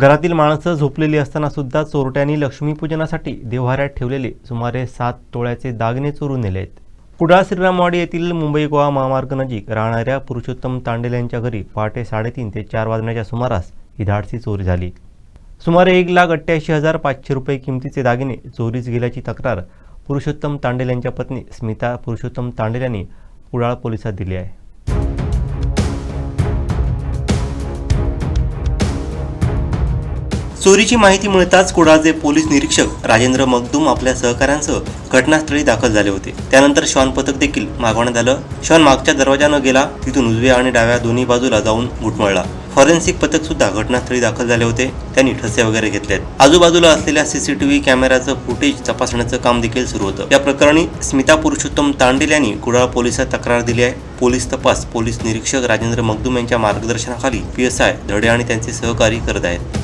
घरातील माणसं झोपलेली असताना सुद्धा चोरट्यांनी लक्ष्मीपूजनासाठी देव्हाऱ्यात ठेवलेले सुमारे सात तोळ्याचे दागिने चोरून नेले आहेत. कुडाळ श्रीरामवाडी येथील मुंबई गोवा महामार्ग नजीक राहणाऱ्या पुरुषोत्तम तांडेल यांच्या घरी पहाटे साडेतीन ते चार वाजण्याच्या सुमारास ही धाडसी चोरी झाली. सुमारे एक लाख अठ्ठ्याऐंशी हजार पाचशे रुपये किमतीचे दागिने चोरीस गेल्याची तक्रार पुरुषोत्तम तांडेल यांच्या पत्नी स्मिता पुरुषोत्तम तांडेल यांनी कुडाळ पोलिसात दिली आहे. चोरीची माहिती मिळताच कुडाळचे पोलीस निरीक्षक राजेंद्र मगदूम आपल्या सहकाऱ्यांसह घटनास्थळी दाखल झाले होते. त्यानंतर श्वान पथक देखील मागवण्यात आलं. श्वान मागच्या दरवाजानं गेला तिथून उजव्या आणि डाव्या दोन्ही बाजूला जाऊन घुटमळला. फॉरेन्सिक पथक सुद्धा घटनास्थळी दाखल झाले होते. त्यांनी ठसे वगैरे घेतलेत आजूबाजूला असलेल्या सीसीटीव्ही कॅमेऱ्याचं फुटेज तपासण्याचं काम देखील सुरू होतं. या प्रकरणी स्मिता पुरुषोत्तम तांडेल यांनी कुडाळ पोलिसात तक्रार दिली आहे. पोलीस तपास पोलीस निरीक्षक राजेंद्र मगदूम यांच्या मार्गदर्शनाखाली पी एस आय धडे आणि त्यांचे सहकारी करत आहेत.